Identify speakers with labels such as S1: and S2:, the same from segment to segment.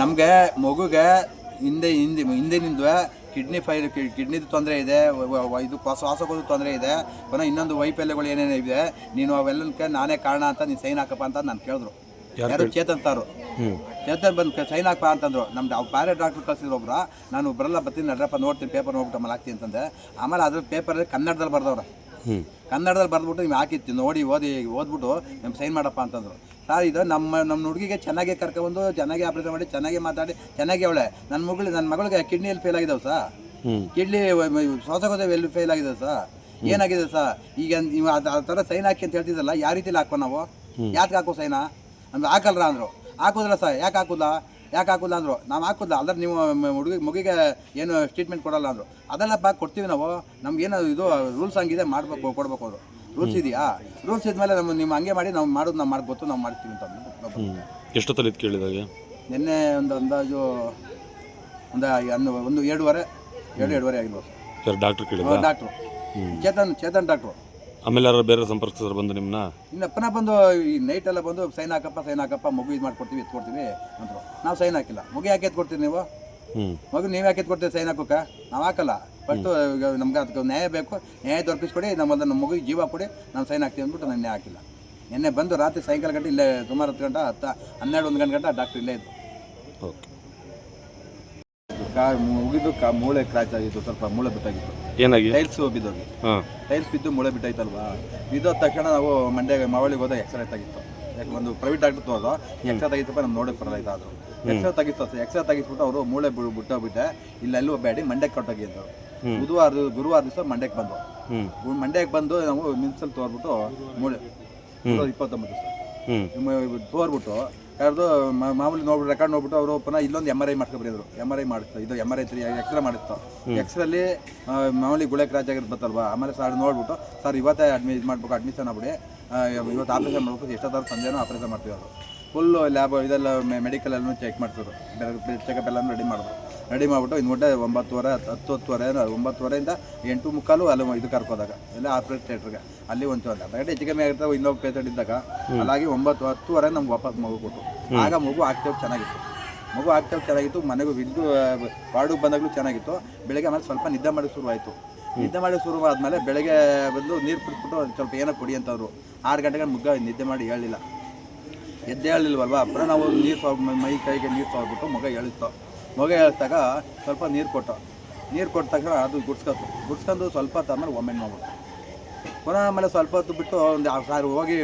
S1: ನಮಗೆ ಮಗುಗೆ ಹಿಂದೆ ಹಿಂದೆ ಹಿಂದಿನಿಂದ ಕಿಡ್ನಿ ಫೈಲ್ ಕಿಡ್ನಿದು ತೊಂದರೆ ಇದೆ ಇದು ಶ್ವಾಸಕೋಶ ತೊಂದರೆ ಇದೆ ಪುನಃ ಇನ್ನೊಂದು ವೈಫಲ್ಯಗಳು ಏನೇನು ಇದೆ ನೀನು ಅವೆಲ್ಲಕ್ಕೆ ನಾನೇ ಕಾರಣ ಅಂತ ನೀನು ಸೈನ್ ಹಾಕಪ್ಪ ಅಂತ ನಾನು ಕೇಳಿದ್ರು. ಯಾರು ಚೇತನ್ ಸಾರು. ಚೇತನ್ ಬಂದು ಸೈನ್ ಹಾಕಪ್ಪ ಅಂತಂದ್ರು. ನಮ್ದು ಅವ್ರು ಬೇರೆ ಡಾಕ್ಟ್ರ್ ಕಳಿಸಿದ್ರು ಒಬ್ರು. ನಾನು ಬರಲ್ಲ ಬರ್ತೀನಿ ನಡ್ರಪ್ಪ ನೋಡ್ತೀನಿ ಪೇಪರ್ ನೋಡ್ಬಿಟ್ಟು ಆಮೇಲೆ ಹಾಕ್ತೀನಿ ಅಂತಂದೆ. ಆಮೇಲೆ ಅದ್ರ ಪೇಪರಲ್ಲಿ ಕನ್ನಡದಲ್ಲಿ ಬರ್ದವ್ರು. ಕನ್ನಡದಲ್ಲಿ ಬರೆದ್ಬಿಟ್ಟು ನೀವು ಹಾಕಿತ್ತು ನೋಡಿ ಓದಿ ಓದ್ಬಿಟ್ಟು ನಮ್ಮ ಸೈನ್ ಮಾಡಪ್ಪ ಅಂತಂದ್ರು. ಸರ್ ಇದು ನಮ್ಮ ನಮ್ಮ ಹುಡುಗಿಗೆ ಚೆನ್ನಾಗಿ ಕರ್ಕೊಬಂದು ಚೆನ್ನಾಗಿ ಆಪರೇಷನ್ ಮಾಡಿ ಚೆನ್ನಾಗಿ ಮಾತಾಡಿ ಚೆನ್ನಾಗಿ ಅವಳೆ. ನನ್ನ ಮಗಳು ನನ್ನ ಮಗಳಿಗೆ ಕಿಡ್ನಿಯಲ್ಲಿ ಫೇಲ್ ಆಗಿದ್ದಾವೆ ಸರ್. ಕಿಡ್ನಿ ಶ್ವಾಸಕೋಶ ಎಲ್ಲಿ ಫೇಲ್ ಆಗಿದೆ ಸರ್. ಏನಾಗಿದೆ ಸರ್? ಈಗ ನೀವು ಅದು ಆ ಥರ ಸೈನ್ ಹಾಕಿ ಅಂತ ಹೇಳ್ತಿದ್ದಲ್ಲ ಯಾವ ರೀತಿಲಿ ಹಾಕೋ ನಾವು? ಯಾಕೆ ಹಾಕೋ ಸೈನಾ? ಅಂದ್ರೆ ಹಾಕಲ್ರ ಅಂದರು. ಹಾಕೋದಿಲ್ಲ ಸರ್ ಯಾಕೆ ಹಾಕುಲ್ಲ ಯಾಕೆ ಹಾಕುಲ್ಲ ಅಂದರು? ನಾವು ಹಾಕುಲ್ಲ ಅಂದ್ರೆ ನೀವು ಹುಡುಗಿ ಮಗುಗೆ ಏನು ಟ್ರೀಟ್ಮೆಂಟ್ ಕೊಡಲ್ಲ ಅಂದರು. ಅದೆಲ್ಲಪ್ಪ ಕೊಡ್ತೀವಿ ನಾವು. ನಮ್ಗೇನು ಇದು ರೂಲ್ಸ್ ಹಂಗಿದೆ ಮಾಡಬೇಕು ಕೊಡ್ಬೇಕು ಅವರು. ರೂಲ್ಸ್ ಇದೆಯಾ? ರೂಲ್ಸ್ ಇದ್ಮೇಲೆ ನಮ್ಮ ನಿಮ್ಮ ಹಂಗೆ ಮಾಡಿ ನಾವು ಮಾಡೋದು ನಾವು ಮಾಡಿ ಗೊತ್ತು ನಾವು ಮಾಡ್ತೀವಿ ಅಂತ
S2: ಎಷ್ಟೊತ್ತಲ್ಲಿ ಇದು ಕೇಳಿದಾಗೆ?
S1: ನಿನ್ನೆ ಒಂದು ಅಂದಾಜು ಒಂದು ಹನ್ನು ಒಂದು ಎರಡೂವರೆ ಎರಡು ಎರಡೂವರೆ
S2: ಆಗಿರ್ಬೋದು. ಡಾಕ್ಟ್ರು
S1: ಚೇತನ್ ಚೇತನ್ ಡಾಕ್ಟ್ರು
S2: ಆಮೇಲೆ ಯಾರು ಬೇರೆ ಸಂಪರ್ಕಿಸಿದ್ರು ಬಂದು ನಿಮ್ಮನ್ನ
S1: ಇನ್ನಪ್ಪನ ಪುನಃ ಬಂದು ಈ ನೈಟ್ ಎಲ್ಲ ಬಂದು ಸೈನ್ ಹಾಕಪ್ಪ ಸೈನ್ ಹಾಕಪ್ಪ ಮಗು ಇದು ಮಾಡ್ಕೊಡ್ತೀವಿ ಎತ್ಕೊಡ್ತೀವಿ ಅಂದರು. ನಾವು ಸೈನ್ ಹಾಕಿಲ್ಲ. ಮಗು ಯಾಕೆ ಎತ್ಕೊಡ್ತೀವಿ ನೀವು?
S2: ಹ್ಞೂ
S1: ಮಗು ನೀವು ಯಾಕೆ ಎತ್ಕೊಡ್ತೀವಿ ಸೈನ್ ಹಾಕೋಕ ನಾವು ಹಾಕಲ್ಲ. ಬಟ್ ನಮ್ಗೆ ಅದಕ್ಕೆ ನ್ಯಾಯ ಬೇಕು. ನ್ಯಾಯ ದೊರಕಿಸ್ಕೊಡಿ ನಮ್ಮ ನಮ್ಮ ಮಗುಗೆ ಜೀವ ಕೊಡಿ ನಾನು ಸೈನ್ ಹಾಕ್ತೀವಿ ಅಂದ್ಬಿಟ್ಟು ನಾನು ನ್ಯಾಯ ಹಾಕಿಲ್ಲ. ನಿನ್ನೆ ಬಂದು ರಾತ್ರಿ ಸಾಯಂಕಾಲ ಗಂಟೆ ಇಲ್ಲೇ ಸುಮಾರು ಹತ್ತು ಗಂಟೆ ಹತ್ತು ಹನ್ನೆರಡು ಒಂದು ಗಂಟೆ ಗಂಟೆ ಡಾಕ್ಟ್ರ್ ಇಲ್ಲೇ ಇದ್ದರು
S2: ಓಕೆ.
S1: ಕಾ ಮುಗಿದು ಕಾ ಮೂಳೆ ಕ್ರಾಚ್ ಆಗಿತ್ತು ಸ್ವಲ್ಪ ಮೂಳೆ ಬಿಟ್ಟಾಗಿತ್ತು.
S2: ಏನಾಗಿ?
S1: ಟೈಲ್ಸ್ ಬಿದ್ದೋಗಿ.
S2: ಹಾಂ.
S1: ಟೈಲ್ಸ್ ಬಿದ್ದು ಮೂಳೆ ಬಿಟ್ಟಾಯ್ತಲ್ವಾ? ಬಿದ್ದೋದ ತಕ್ಷಣ ನಾವು ಮಂಡ್ಯ ಮಾವಳಿಗೆ ಹೋದ ಎಕ್ಸ್ರೇ ತೆಗಿತ್ತು. ಯಾಕೆ ಒಂದು ಪ್ರೈವೇಟ್ ಡಾಕ್ಟರ್ ತೋರ್ದು ಎಕ್ಸ್ರೇ ತೆಗಿತಪ್ಪ ನಮ್ಗೆ ನೋಡಕ್ಕೆ ಬರಲ್ಲ ಆದರು. ಎಕ್ಸ್ರೇ ತೆಗಿತ್ತು ಎಕ್ಸ್ರೇ ತೆಗಿಸ್ಬಿಟ್ಟು ಅವರು ಮೂಳೆ ಬಿಡು ಬಿಟ್ಟೋಗ್ಬಿಟ್ಟೆ. ಇಲ್ಲೆಲ್ಲೂ ಬೇಡಿ ಮಂಡ್ಯಕ್ಕೆ ಕೊಟ್ಟೋಗಿ ಅಂದರು. ಬುಧವಾರ ಗುರುವಾರ ದಿವಸ ಮಂಡ್ಯಕ್ಕೆ ಬಂದು ಮಂಡ್ಯಕ್ಕೆ ಬಂದು ನಾವು ಮಿನ್ಸಲ್ಲಿ ತೋರ್ಬಿಟ್ಟು ಮೂಳೆ. ಇಪ್ಪತ್ತೊಂಬತ್ತು ದಿವಸ. ತೋರ್ಬಿಟ್ಟು ಕರೆದು ಮಾಮೂಲಿ ನೋಡ್ಬಿಟ್ಟು ರೆಕಾರ್ಡ್ ನೋಡ್ಬಿಟ್ಟು ಅವರು ಪುನಃ ಇಲ್ಲೊಂದು ಎಂ ಆರ್ ಐ ಮಾಡ್ಕೊಬರಿದ್ರು ಎಂ ಆರ್ ಐ ಮಾಡಿಸ್ತು ಇದು M R I three X-ray ಮಾಡಿತ್ತು. ಎಕ್ಸ್ರಲ್ಲಿ ಮಾಮೂಲಿ ಗುಳೆ ಕ್ರಾಚ್ ಆಗಿರ್ತಲ್ವಾ ಆಮೇಲೆ ಸರ್ ನೋಡ್ಬಿಟ್ಟು ಸರ್ ಇವತ್ತೇ ಅಡ್ಮಿ ಇದು ಮಾಡ್ಬೇಕು ಅಡ್ಮಿಷನ್ ಆಗ್ಬಿಡಿ. ಇವತ್ತು ಆಪ್ರೇಷನ್ ಮಾಡ್ಬೇಕು ಎಷ್ಟೊತ್ತಾದ್ರು ಸಂಜೆನೂ ಆಪ್ರೇಷನ್ ಮಾಡ್ತೀವಿ ಅವರು. ಫುಲ್ಲು ಲ್ಯಾಬ್ ಇದೆಲ್ಲ ಮೆಡಿಕಲ್ ಎಲ್ಲ ಚೆಕ್ ಮಾಡ್ತಿದ್ರು. ಚೆಕಪ್ ಎಲ್ಲ ರೆಡಿ ಮಾಡಿದ್ರು. ರೆಡಿ ಮಾಡಿಬಿಟ್ಟು ಇನ್ನು ಮುಟ್ಟೆ ಒಂಬತ್ತುವರೆ ಹತ್ತು ಹತ್ತು ಹತ್ತುವರೆ ಒಂಬತ್ತುವರೆಯಿಂದ ಎಂಟು ಮುಕ್ಕಾಲು ಅಲ್ಲಿ ಇದು ಕರ್ಕೋದಾಗ. ಎಲ್ಲ ಆಪ್ರೇಟ್ ಥಿಯೇಟ್ರಿಗೆ. ಅಲ್ಲಿ ಒಂದು ಅಂತ ಅರ್ಧ ಗಂಟೆ ಹೆಚ್ಚು ಕಮ್ಮಿ ಆಗಿರ್ತಾವೆ ಇನ್ನೊಬ್ಬ ಪೇಷಂಟ್ ಇದ್ದಾಗ. ಅಲ್ಲಾಗಿ ಒಂಬತ್ತು ಹತ್ತುವರೆ ನಮ್ಗೆ ವಾಪಸ್ ಮಗು ಕೊಟ್ಟು. ಆಗ ಮಗು ಆಗ್ತೇವೆ ಚೆನ್ನಾಗಿತ್ತು. ಮಗು ಆಗ್ತೇವೆ ಚೆನ್ನಾಗಿತ್ತು ಮನೆಗೂ ವಿದ್ಯು ವಾರ್ಡಿಗೆ ಬಂದಾಗಲೂ ಚೆನ್ನಾಗಿತ್ತು. ಬೆಳಗ್ಗೆ ಆಮೇಲೆ ಸ್ವಲ್ಪ ನಿದ್ದೆ ಮಾಡಿ ಶುರುವಾಯಿತು. ನಿದ್ದೆ ಮಾಡಿ ಶುರು ಆದಮೇಲೆ ಬೆಳಗ್ಗೆ ಬಂದು ನೀರು ಕುಡಿಸ್ಬಿಟ್ಟು ಒಂದು ಸ್ವಲ್ಪ ಏನೋ ಕೊಡಿ ಅಂತವ್ರು ಆರು ಗಂಟೆಗೆ ಮುಗ್ಗ ನಿದ್ದೆ ಮಾಡಿ ಹೇಳಿಲ್ಲ ಎದ್ದೆ ಹೇಳಿಲ್ವಲ್ವಾ ಪುನಃ ನಾವು ನೀರು ಮೈ ಕೈಗೆ ನೀರು ಸವರ್ಬಿಟ್ಟು ಮಗ ಎಳಿತು ಮಗ ಹೇಳ್ದಾಗ ಸ್ವಲ್ಪ ನೀರು ಕೊಟ್ಟ. ನೀರು ಕೊಟ್ಟ ತಕ್ಷಣ ಅದು ಗುಡ್ಸ್ಕೊತು ಗುಡ್ಸ್ಕೊಂಡು ಸ್ವಲ್ಪ ಹೊತ್ತು ಆಮೇಲೆ ಒಮ್ಮೆ ಮಾಡ್ಬಿಟ್ಟು. ಪುನಃ ಆಮೇಲೆ ಸ್ವಲ್ಪ ಹೊತ್ತು ಬಿಟ್ಟು ಒಂದು ಸಾರಿ ಹೋಗಿ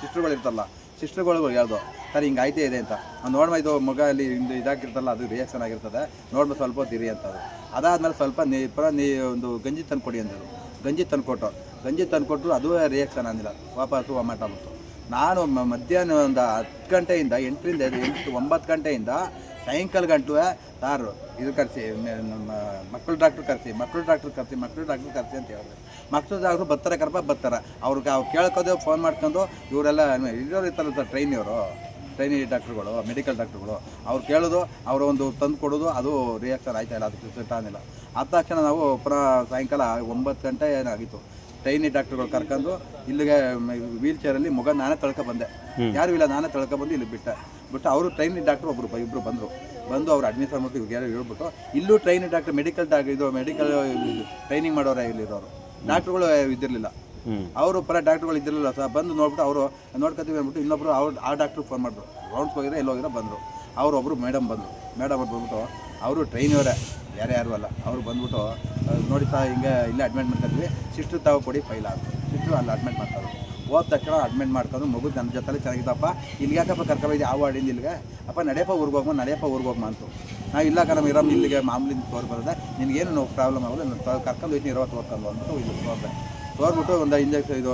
S1: ಸಿಸ್ಟ್ರುಗಳು ಇರ್ತಲ್ಲ ಸಿಸ್ಟ್ರುಗಳು ಹೇಳ್ದು, ಸರ್, ಹಿಂಗೆ ಐತೆ ಇದೆ ಅಂತ. ನೋಡ್ಮ ಇದು ಮಗ ಅಲ್ಲಿ ಹಿಂದೆ ಇದಾಗಿರ್ತಲ್ಲ, ಅದು ರಿಯಾಕ್ಷನ್ ಆಗಿರ್ತದೆ. ನೋಡ್ಮ ಸ್ವಲ್ಪ ಹೊತ್ತು ಇರಿ ಅಂತ ಅದು. ಅದಾದಮೇಲೆ ಸ್ವಲ್ಪ ನೀ, ಪುನಃ ನೀ ಒಂದು ಗಂಜಿ ತಂದು ಕೊಡಿ ಅಂದರು. ಗಂಜಿ ತಂದು ಕೊಟ್ಟು. ಗಂಜಿ ತಂದು ಕೊಟ್ಟರು ಅದು ರಿಯಾಕ್ಷನ್ ಅಂದಿಲ್ಲ ವಾಪಸ್ಸು ಒಮ್ಮಾಟ ಬಂತು ನಾನು ಮಧ್ಯಾಹ್ನ ಒಂದು ಹತ್ತು ಗಂಟೆಯಿಂದ ಎಂಟರಿಂದ ಎಂಟು, ಒಂಬತ್ತು ಗಂಟೆಯಿಂದ ಸಾಯಂಕಾಲ ಗಂಟು ಸಾರು, ಇದು ಕರೆಸಿ ನಮ್ಮ ಮಕ್ಕಳು ಡಾಕ್ಟ್ರ್ ಕರೆಸಿ, ಮಕ್ಕಳು ಡಾಕ್ಟ್ರ್ ಕರೆಸಿ, ಮಕ್ಕಳು ಡಾಕ್ಟ್ರ್ ಕರೆಸಿ ಅಂತ ಹೇಳಿದ್ರು. ಮಕ್ಕಳು ಡಾಕ್ಟ್ರು ಬರ್ತಾರೆ ಕರಪ ಬರ್ತಾರೆ. ಅವ್ರಿಗೆ ಅವ್ರು ಕೇಳ್ಕೋದು ಫೋನ್ ಮಾಡ್ಕೊಂಡು ಇವರೆಲ್ಲ ಇರೋರು ಇರ್ತಾರಲ್ಲ ಸರ್ ಟ್ರೈನಿಯವರು ಟ್ರೈನಿ ಡಾಕ್ಟ್ರುಗಳು ಮೆಡಿಕಲ್ ಡಾಕ್ಟ್ರುಗಳು, ಅವ್ರು ಕೇಳೋದು, ಅವರು ಒಂದು ತಂದು ಕೊಡೋದು, ಅದು ರಿಯಾಕ್ಷನ್ ಆಯ್ತಾ ಇಲ್ಲ, ಅದಕ್ಕೆ ಸೆಟ್ ಆಗಿಲ್ಲ ಆದ ತಕ್ಷಣ ನಾವು ಪುನಃ ಸಾಯಂಕಾಲ ಒಂಬತ್ತು ಗಂಟೆ ಏನಾಗಿತ್ತು ಟ್ರೈನಿ ಡಾಕ್ಟರ್ಗಳು ಕರ್ಕೊಂಡು ಇಲ್ಲಿಗೆ ವೀಲ್ ಚೇರಲ್ಲಿ ಮಗ ನಾನೇ ತಳ್ಕೊ ಬಂದೆ. ಯಾರು ಇಲ್ಲ ನಾನೇ ತಳ್ಕೊ ಬಂದು ಇಲ್ಲಿ ಬಿಟ್ಟೆ. ಬಿಟ್ಟು ಅವರು ಟ್ರೈನಿ ಡಾಕ್ಟರ್ ಒಬ್ಬರು ಇಬ್ಬರು ಬಂದರು. ಬಂದು ಅವ್ರು ಅಡ್ಮಿಟ್ ಮಾಡ್ಬಿಟ್ಟು ಇವ್ರಿಗೆ ಯಾರು ಹೇಳ್ಬಿಟ್ಟು ಇಲ್ಲೂ ಟ್ರೈನಿ ಡಾಕ್ಟರ್ ಮೆಡಿಕಲ್ ಡಾಕ್ ಇದು ಮೆಡಿಕಲ್ ಟ್ರೈನಿಂಗ್ ಮಾಡೋರೇ ಇಲ್ಲಿರೋರು. ಡಾಕ್ಟ್ರುಗಳು ಇದ್ದಿರಲಿಲ್ಲ. ಅವರು ಪರ ಡಾಕ್ಟ್ರುಗಳು ಇದ್ದಿರಲಿಲ್ಲ. ಸರ್ ಬಂದು ನೋಡ್ಬಿಟ್ಟು ಅವರು ನೋಡ್ಕೊತೀವಿ ಅಂದ್ಬಿಟ್ಟು ಇನ್ನೊಬ್ರು ಅವ್ರು ಆ ಡಾಕ್ಟ್ರಿಗೆ ಫೋನ್ ಮಾಡಿದ್ರು. ರೌಂಡ್ಸ್ ಹೋಗಿದ್ರೆ ಎಲ್ಲೋ ಹೋಗಿರೋ ಬಂದರು. ಅವರು ಒಬ್ಬರು ಮೇಡಮ್ ಬಂದರು ಮೇಡಮ್ ಅವ್ರು ಬಂದ್ಬಿಟ್ಟು ಅವರು. ಟ್ರೈನಿಯವರೇ ಯಾರು ಯಾರು ಅಲ್ಲ. ಅವರು ಬಂದ್ಬಿಟ್ಟು ನೋಡಿ ಸಹ ಹಿಂಗೆ ಇಲ್ಲೇ ಅಡ್ಮಿಟ್ ಮಾಡ್ಕೊತೀವಿ ಸಿಸ್ಟ್ರು ತಾವು ಕೊಡಿ ಫೈಲ್ ಆಗ್ತದೆ ಸಿಸ್ಟ್ರು ಅಲ್ಲಿ ಅಡ್ಮಿಟ್ ಮಾಡ್ತಾರೆ ಹೋದ ತಕ್ಷಣ ಅಡ್ಮಿಟ್ ಮಾಡ್ಕೊಂಡು ಮಗು ನನ್ನ ಜೊತೆಲಿ ಚೆನ್ನಾಗಿದ್ದಪ್ಪ, ಇಲ್ಲಿಗೆ ಯಾಕಪ್ಪ ಕರ್ಕೊಬೈದು ಯಾವ ವಾರ್ಡಿಂದ ಇಲ್ಲಿಗೆ. ಅಪ್ಪ, ನಡೆಯಪ್ಪ ಊರಿಗೆ ಹೋಗ್ಮ, ನಡೆಯಪ್ಪ ಊರಿಗೆ ಹೋಗ್ಮ ಅಂತು. ನಾವು ಇಲ್ಲ ಕಣ ಇರಮ್ಮ ಇಲ್ಲಿಗೆ ಮಾಮೂಲಿ ತೋರ್ ಬರೋದೆ. ನಿನಗೇನು ನೋವು ಪ್ರಾಬ್ಲಮ್ ಆಗೋದು ನಾನು ಕರ್ಕೊಂಡು ಹೋಯ್ತು ಇರೋ ತೋರ್ಕೊಂಡು ಅಂದ್ಬಿಟ್ಟು ಇಲ್ಲಿ ತೋರಿದೆ. ತೋರ್ಬಿಟ್ಟು ಒಂದು ಇಂಜೆಕ್ಷನ್ ಇದು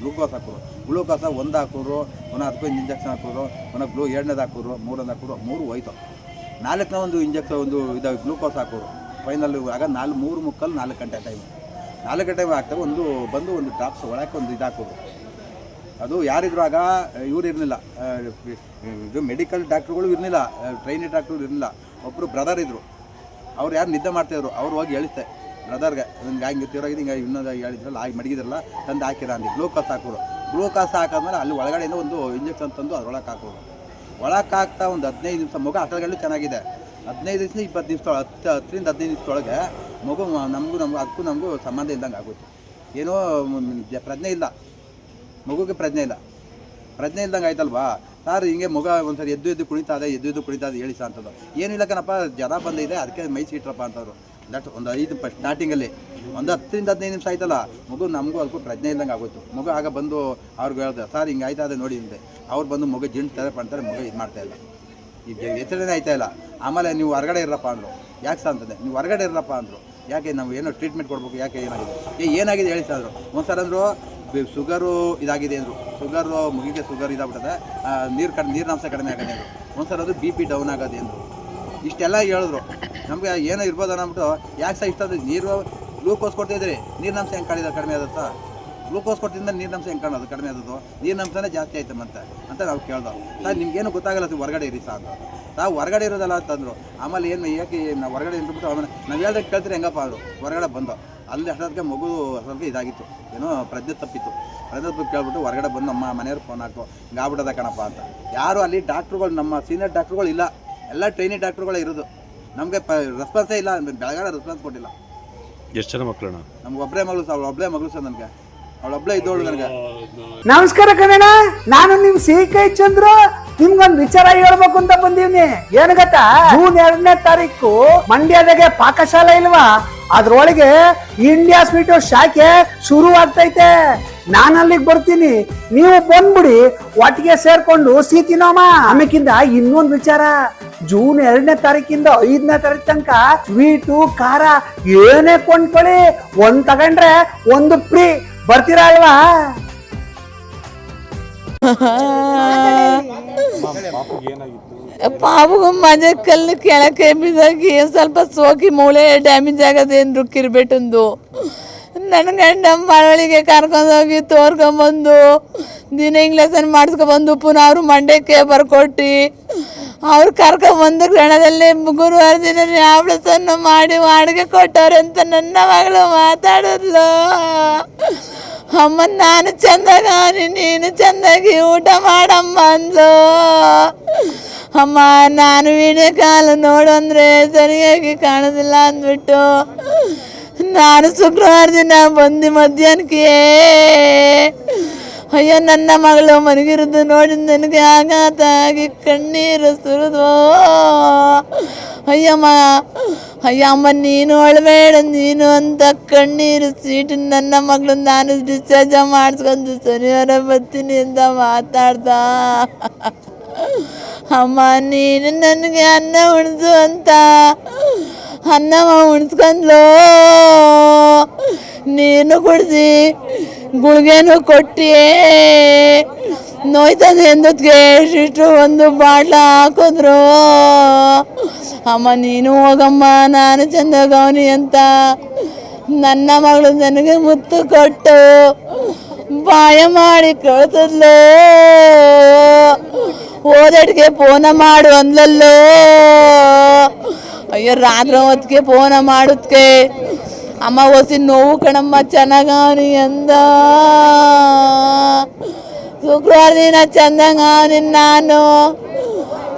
S1: ಗ್ಲೂಕೋಸ್ ಹಾಕೋರು ಗ್ಲೂಕೋಸ ಒಂದು ಹಾಕೋರು ಒಂದು ಅದಕ್ಕೂ ಒಂದು ಇಂಜೆಕ್ಷನ್ ಹಾಕೋರು ಒಂದು ಗ್ಲೂ ಎರಡನೇದು ಹಾಕೋರು ಮೂರನೇದು ಹಾಕೋರು ಮೂರು ಹೋಯ್ತು. ನಾಲ್ಕನೇ ಒಂದು ಇಂಜೆಕ್ಷನ್ ಒಂದು ಇದು ಗ್ಲೂಕೋಸ್ ಹಾಕೋರು ಫೈನಲ್ ಆಗ ನಾಲ್ಕು ಮೂರು ಮುಕ್ಕಲು ನಾಲ್ಕು ಗಂಟೆ ಟೈಮ್ ನಾಲ್ಕು ಗಂಟೆ ಆಗ್ತವೆ ಒಂದು, ಬಂದು ಒಂದು ಟಾಪ್ಸ್ ಒಳಕ್ಕೆ ಒಂದು ಇದಾಕೋದು ಅದು ಯಾರಿದ್ರು ಆಗ, ಇವ್ರು ಇರಲಿಲ್ಲ. ಇದು ಮೆಡಿಕಲ್ ಡಾಕ್ಟ್ರುಗಳು ಇರಲಿಲ್ಲ ಟ್ರೈನಿ ಡಾಕ್ಟ್ರು ಇರಲಿಲ್ಲ. ಒಬ್ಬರು ಬ್ರದರ್ ಇದ್ದರು ಅವ್ರು ಯಾರು ನಿದ್ದೆ ಮಾಡ್ತಾಯಿದ್ರು ಅವ್ರು ಹೋಗಿ ಹೇಳಿಸ್ತೆ ಬ್ರದರ್ಗೆ ಹಿಂಗೆ ಹಿಂಗೆ ತಿರೋಗಿದೆ ಹಿಂಗೆ, ಇನ್ನೊಂದು ಹೇಳಿದ್ರಲ್ಲ, ಆಗಿ ಮಡಗಿದ್ರಲ್ಲ, ತಂದು ಹಾಕಿರ ಅಂದು. ಗ್ಲೂಕೋಸ್ ಹಾಕೋರು. ಗ್ಲೂಕೋಸ್ ಹಾಕಾದ್ಮೇಲೆ ಅಲ್ಲಿ ಒಳಗಡೆಯಿಂದ ಒಂದು ಇಂಜೆಕ್ಷನ್ ತಂದು ಅದ್ರೊಳಗೆ ಹಾಕೋರು. ಒಳಕ್ಕೆ ಹಾಕ್ತಾ ಒಂದು ಹದಿನೈದು ನಿಮಿಷ ಮಗು ಗಂಟೆ ಚೆನ್ನಾಗಿದೆ. ಹದಿನೈದು ದಿವಸ, ಇಪ್ಪತ್ತು ದಿವಸ ಹತ್ತು ಹತ್ತರಿಂದ ಹದಿನೈದು ದಿವಸದೊಳಗೆ ಮಗು ನಮಗೂ ನಮ್ಗೆ ಅದಕ್ಕೂ ನಮಗೂ ಸಂಬಂಧ ಇದ್ದಂಗೆ ಆಗುತ್ತೆ ಏನೋ ಪ್ರಜ್ಞೆ ಇಲ್ಲ. ಮಗುಗೆ ಪ್ರಜ್ಞೆ ಇಲ್ಲ. ಪ್ರಜ್ಞೆ ಇಲ್ದಂಗೆ ಆಯ್ತಲ್ವಾ? ಸರ್ ಹಿಂಗೆ ಮಗ ಒಂದ್ಸರಿ ಎದ್ದು ಎದ್ದು ಕುಣಿತಾ ಇದೆ, ಎದ್ದು ಎದ್ದು ಕುಣಿತಾ ಇದೆ, ಹೇಳಿ ಸರ್ ಅಂತದ್ದು. ಏನಿಲ್ಲ ಕಣಪ್ಪ ಜನ ಬಂದಿದೆ ಅದಕ್ಕೆ ಮೈ ಸೀಟ್ರಪ್ಪ ಅಂತವ್ರು. ದಟ್ ಒಂದು ಐದು ಸ್ಟಾರ್ಟಿಂಗಲ್ಲಿ ಒಂದು ಹತ್ತರಿಂದ ಹದಿನೈದು ನಿಮಿಷ ಆಯ್ತಲ್ಲ, ಮಗು ನಮಗೂ ಅದಕ್ಕೂ ಪ್ರಜ್ಞೆ ಇಲ್ದಂಗೆ ಆಗೋಯ್ತು. ಮಗು ಆಗ ಬಂದು ಅವ್ರಿಗೆ ಹೇಳ್ದೆ, ಸರ್ ಹಿಂಗೆ ಆಯ್ತಾ ಇದೆ ನೋಡಿ ಹಿಂದೆ ಅವ್ರು ಬಂದು ಮಗು ಜಿಂಡ್ತಾರೆ ಪಡ್ತಾರೆ ಮಗು ಇದು ಮಾಡ್ತಾ ಇಲ್ಲ. ಈಗ ಎಚ್ಚರನೇ ಆಯ್ತಾ ಇಲ್ಲ. ಆಮೇಲೆ ನೀವು ಹೊರಗಡೆ ಇರಪ್ಪ ಅಂದರು. ಯಾಕೆ ಸರ್ ಅಂತಂದೆ? ನೀವು ಹೊರಗಡೆ ಇರಪ್ಪ ಅಂದರು. ಯಾಕೆ ನಾವು ಏನೋ ಟ್ರೀಟ್ಮೆಂಟ್ ಕೊಡ್ಬೇಕು, ಯಾಕೆ ಏನಾಗಿದೆ? ಏ, ಏನಾಗಿದೆ ಹೇಳಿ ಸರ್ ಅಂದರು. ಒಂದು ಸರ್ ಅಂದರು ಶುಗರು ಇದಾಗಿದೆ ಅಂದರು. ಶುಗರು ಮುಗಿಗೆ ಶುಗರ್ ಇದಾಗ್ಬಿಟ್ಟದೆ. ನೀರು ಕಡಿಮೆ ನೀರಿನಾಂಶ ಕಡಿಮೆ ಆಗಿದೆ ಅಂದರು. ಒಂದು ಸರ್ ಅದು ಬಿ ಪಿ ಡೌನ್ ಆಗೋದು ಅಂದರು. ಇಷ್ಟೆಲ್ಲ ಹೇಳಿದ್ರು. ನಮಗೆ ಏನೋ ಇರ್ಬೋದು ಅನ್ನೋಬಿಟ್ಟು ಯಾಕೆ ಸಹ ಇಷ್ಟ ನೀರು ಗ್ಲೂಕೋಸ್ ಕೊಡ್ತಿದ್ರಿ ನೀರಿನಾಂಶ ಹೆಂಗೆ ಕಡಿದ ಕಡಿಮೆ ಆದತ್ತ ಗ್ಲೂಕೋಸ್ ಕೊಟ್ಟಿಂದ ನೀರಿನಂಶ ಹೆಂಗೆ ಕಾಣೋದು? ಕಡಿಮೆ ಆದದ್ದು. ನೀರಿನಂಶನೇ ಜಾಸ್ತಿ ಆಯ್ತು ಮತ್ತೆ. ಅಂತ ನಾವು ಕೇಳ್ದೋ ಸರ್ ನಿಮ್ಗೇನು ಗೊತ್ತಾಗಲ್ಲ ಸರ್ ಹೊರಗಡೆ ಇರಿ ಸರ್ ಅಂತ ನಾವು ಹೊರಗಡೆ ಇರೋದಲ್ಲ ಅಂತಂದ್ರು ಆಮೇಲೆ ಏನು ಯಾಕೆ ನಾವು ಹೊರಗಡೆ ಇದ್ಬಿಟ್ಟು ಆಮೇಲೆ ನಾವು ಹೇಳ್ದಾಗ ಕೇಳ್ತೀರಿ ಹೆಂಗಪ್ಪ ಅವರು? ಹೊರಗಡೆ ಬಂದು. ಅಲ್ಲಿ ಅಷ್ಟೊತ್ತಿಗೆ ಮಗು ಸ್ವಲ್ಪ ಇದಾಗಿತ್ತು. ಏನೋ ಪ್ರಜ್ಞೆ ತಪ್ಪಿತ್ತು. ಪ್ರಜ್ಞೆ ತಪ್ಪಿ ಕೇಳ್ಬಿಟ್ಟು ಹೊರಗಡೆ ಬಂದು ನಮ್ಮ ಮನೆಯವ್ರು ಫೋನ್ ಹಾಕು. ಹಿಂಗಾಗ್ಬಿಟ್ಟದ ಕಣಪ್ಪ ಅಂತ. ಯಾರು ಅಲ್ಲಿ ಡಾಕ್ಟ್ರುಗಳು ನಮ್ಮ ಸೀನಿಯರ್ ಡಾಕ್ಟ್ರುಗಳು ಇಲ್ಲ. ಎಲ್ಲ ಟ್ರೈನಿ ಡಾಕ್ಟ್ರುಗಳೇ ಇರೋದು. ನಮಗೆ ಪ ರೆಸ್ಪಾನ್ಸೇ ಇಲ್ಲ. ಬೆಳಗಾಡ ರೆಸ್ಪಾನ್ಸ್ ಕೊಟ್ಟಿಲ್ಲ.
S2: ಎಷ್ಟು ಜನ ಮಕ್ಕಳಣ್ಣ
S1: ನಮ್ಗೆ ಒಬ್ಬರೇ ಮಗಳು ಸರ್ ಒಬ್ಬರೇ ಒಬ್ಬಳೇ ಮಗಳು ಸರ್ ನನಗೆ.
S3: ನಮಸ್ಕಾರ ಕನ್ನಡ, ನಾನು ನಿಮ್ ಸಿ ಕೈ ಚಂದ್ರ, ನಿಮ್ಗೊಂದ್ ವಿಚಾರ ಹೇಳ್ಬೇಕು ಅಂತ ಬಂದೀವ್ನಿ. ಏನ್ ಗೊತ್ತಾ? ಜೂನ್ ಎರಡನೇ ತಾರೀಕು ಮಂಡ್ಯದಾಗೆ ಪಾಕಶಾಲೆ ಇಲ್ವಾ? ಅದ್ರೊಳಗೆ ಇಂಡಿಯಾ ಸ್ವೀಟ್ ಶಾಖೆ ಶುರು ಆಗ್ತೈತೆ. ನಾನು ಅಲ್ಲಿಗೆ ಬರ್ತೀನಿ. ನೀವು ಬಂದ್ಬಿಡಿ, ಒಟ್ಟಿಗೆ ಸೇರ್ಕೊಂಡು ಸಿಹಿ ತಿನ್ನೋಮ ಆಮೇಕಿಂದ ಇನ್ನೊಂದ್ ವಿಚಾರ. ಜೂನ್ ಎರಡನೇ ತಾರೀಕಿಂದ ಐದನೇ ತಾರೀಕು ತನಕ ಸ್ವೀಟು, ಖಾರ ಏನೇ ಕೊಂಡ್ಕೊಳ್ಳಿ. ಒಂದ್ ತಗೊಂಡ್ರೆ ಒಂದು ಫ್ರೀ. ಬರ್ತೀರಾ ಅಲ್ವಾ?
S4: ಪಾಪಗೂ ಮಜಾ ಕಲ್ಲು ಕೆಳಕ್ಕೆ ಬಿದ್ದಾಗಿ ಸ್ವಲ್ಪ ಸೋಕಿ ಮೂಳೆ ಡ್ಯಾಮೇಜ್ ಆಗದೇನು ರುಕ್ಕಿರ್ಬೇಟಂದು ನನ್ನ ಗಂಡ ಮರಳಿಗೆ ಕರ್ಕೊಂಡೋಗಿ ತೋರ್ಕೊಂಬಂದು, ದಿನ ಇಂಗ್ಲೇಸನ್ ಮಾಡಿಸ್ಕೊಬಂದು ಪುನಃ ಅವರು ಮಂಡ್ಯಕ್ಕೆ ಬರ್ಕೊಟ್ಟು ಅವ್ರು ಕರ್ಕೊಂಬಂದು ಕ್ಷಣದಲ್ಲಿ ಗುರುವಾರ ದಿನ ಆಪ್ರೇಷನ್ ಮಾಡಿ ಅಡುಗೆ ಕೊಟ್ಟವ್ರೆ ಅಂತ ನನ್ನ ಮಗಳು ಮಾತಾಡಿದ್ಲು. ಅಮ್ಮ ನಾನು ಚಂದಾಗ ನೀನು ಚಂದಾಗಿ ಊಟ ಮಾಡಮ್ಮ ಅಂದ್ಲು. ಅಮ್ಮ, ನಾನು ವಿಡಿಯೋ ಕಾಲ ನೋಡು ಅಂದರೆ ಸರಿಯಾಗಿ ಕಾಣೋದಿಲ್ಲ ಅಂದ್ಬಿಟ್ಟು ನಾನು ಶುಕ್ರವಾರ ದಿನ ಬಂದು ಮಧ್ಯಾಹ್ನಕ್ಕೆ ಅಯ್ಯೋ, ನನ್ನ ಮಗಳು ಮನಗಿರೋದು ನೋಡಿ ನನಗೆ ಆಘಾತ ಆಗಿ ಕಣ್ಣೀರು ಸುರಿದು. ಅಯ್ಯಮ್ಮ ಅಯ್ಯ ಅಮ್ಮ ನೀನು ಅಳಬೇಡ ನೀನು ಅಂತ ಕಣ್ಣೀರು ಸೀಟು ನನ್ನ ಮಗಳು ನಾನು ಡಿಸ್ಚಾರ್ಜ್ ಮಾಡಿಸ್ಕೊಂಡು ಶನಿವಾರ ಬರ್ತೀನಿ ಅಂತ ಮಾತಾಡ್ದ. ಅಮ್ಮ, ನೀನು ನನಗೆ ಅನ್ನ ಉಣಿಸು ಅಂತ. ಅನ್ನಮ್ಮ ಉಣಿಸ್ಕೊಂಡ್ಲು. ನೀನು ಕುಡಿಸಿ, ಗುಳಿಗೆನೂ ಕೊಟ್ಟಿ ನೋಯ್ತದೆ ಎಂದದ್ಗೆ ಇಷ್ಟು ಒಂದು ಬಾಟ್ಲ ಹಾಕಿದ್ರು. ಅಮ್ಮ, ನೀನು ಹೋಗಮ್ಮ, ನಾನು ಚಂದಗವನಿ ಅಂತ. ನನ್ನ ಮಗಳು ನನಗೆ ಮುತ್ತು ಕೊಟ್ಟು ಬಾಯ ಮಾಡಿ ಕಳ್ಸದ್ಲು. ಓದಟ್ಗೆ ಫೋನ ಮಾಡು ಅಂದ್ಲಲ್ಲೋ. ಅಯ್ಯೋ, ರಾತ್ರಿ ಹೊತ್ತಿಗೆ ಫೋನ ಮಾಡುದ್ಕೆ ಅಮ್ಮ ಹೊಸಿ ನೋವು ಕಣಮ್ಮ ಚೆನ್ನಾಗಿ ಎಂದ. ಶುಕ್ರವಾರ ದಿನ ಚಂದಂಗವನಿ ನಾನು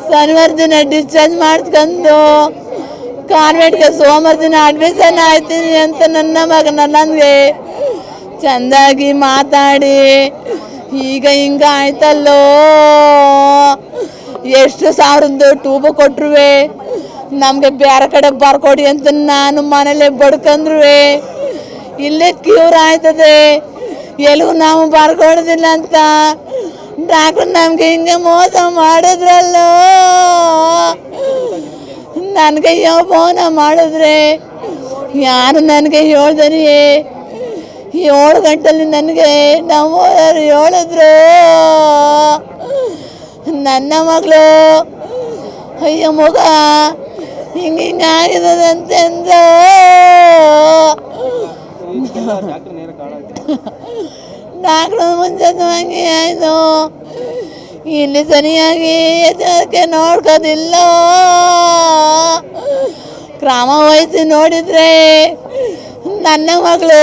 S4: ಶನಿವಾರ ದಿನ ಡಿಸ್ಚಾರ್ಜ್ ಮಾಡಿಸ್ಕೊಂಡು ಕಾನ್ವೆಂಟ್ಗೆ ಸೋಮವಾರ ದಿನ ಅಡ್ಮಿಷನ್ ಆಯ್ತೀನಿ ಅಂತ ನನ್ನ ಮಗ ನನಗೆ ಚಂದಾಗಿ ಮಾತಾಡಿ, ಈಗ ಹಿಂಗ ಆಯ್ತಲ್ಲೋ. ಎಷ್ಟು ಸಾವಿರದ್ದು ಟೂಬ ಕೊಟ್ರುವೆ. ನಮಗೆ ಬೇರೆ ಕಡೆ ಬರ್ಕೊಡಿ ಅಂತ ನಾನು ಮನೇಲಿ ಬಡ್ಕಂದ್ರೆ ಇಲ್ಲೇ ಕ್ಯೂರ್ ಆಯ್ತದೆ. ಎಲ್ಲಿಗೂ ನಾವು ಬರ್ಕೊಡೋದಿಲ್ಲ ಅಂತ. ಡಾಕ್ಟರ್ ನಮಗೆ ಹಿಂಗೆ ಮೋಸ ಮಾಡಿದ್ರಲ್ಲೋ. ನನಗೆ ಫೋನ ಮಾಡಿದ್ರೆ. ಯಾರು ನನಗೆ ಹೇಳ್ದರಿ ಏಳು ಗಂಟಲ್ಲಿ ನನಗೆ ನಮ್ಮ ಹೇಳಿದ್ರು. ನನ್ನ ಮಗಳು, ಅಯ್ಯೋ ಮಗ. ಹಿಂಗೆ ಆಗಿದಂತೆಂದ ಡಾಕ್ಟ್ರು ಮುಂಚೆ ಹಂಗೆ ಆಯಿತು. ಇಲ್ಲಿ ಸರಿಯಾಗಿ ಎಚ್ಚರಿಕೆ ನೋಡ್ಕೋದಿಲ್ಲ. ಕ್ರಮ ವಹಿಸಿ ನೋಡಿದ್ರೆ ನನ್ನ ಮಗಳು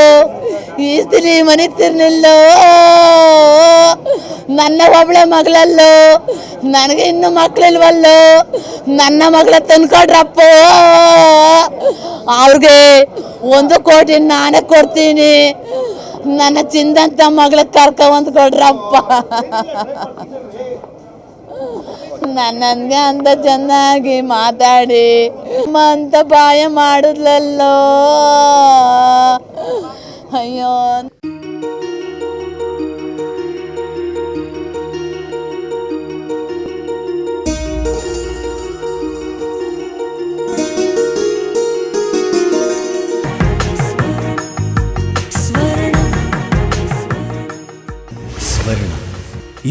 S4: ಈ ಸ್ತ್ರೀ ಮನಿತಿರ್ನಿಲ್ಲೋ ನನ್ನ ಒಬ್ಳೆ ಮಗಳಲ್ಲೋ? ನನಗೆ ಇನ್ನು ಮಕ್ಳಿಲ್ವಲ್ಲ? ನನ್ನ ಮಗಳ ತಂದ್ಕೊಡ್ರಪ್ಪ ಅವ್ರಿಗೆ ಒಂದು ಕೋಟಿ ನಾನೇ ಕೊಡ್ತೀನಿ. ನನ್ನ ಚಿಂದಂತ ಮಗಳ ಕರ್ಕ ಒಂದು ಕೊಡ್ರಪ್ಪ. ನನ್ನನ್ಗೆ ಅಂತ ಚೆನ್ನಾಗಿ ಮಾತಾಡಿ. ಅಂತ ಬಾಯ ಮಾಡಿದ್ಲಲ್ಲೋ? ಅಯ್ಯೋ.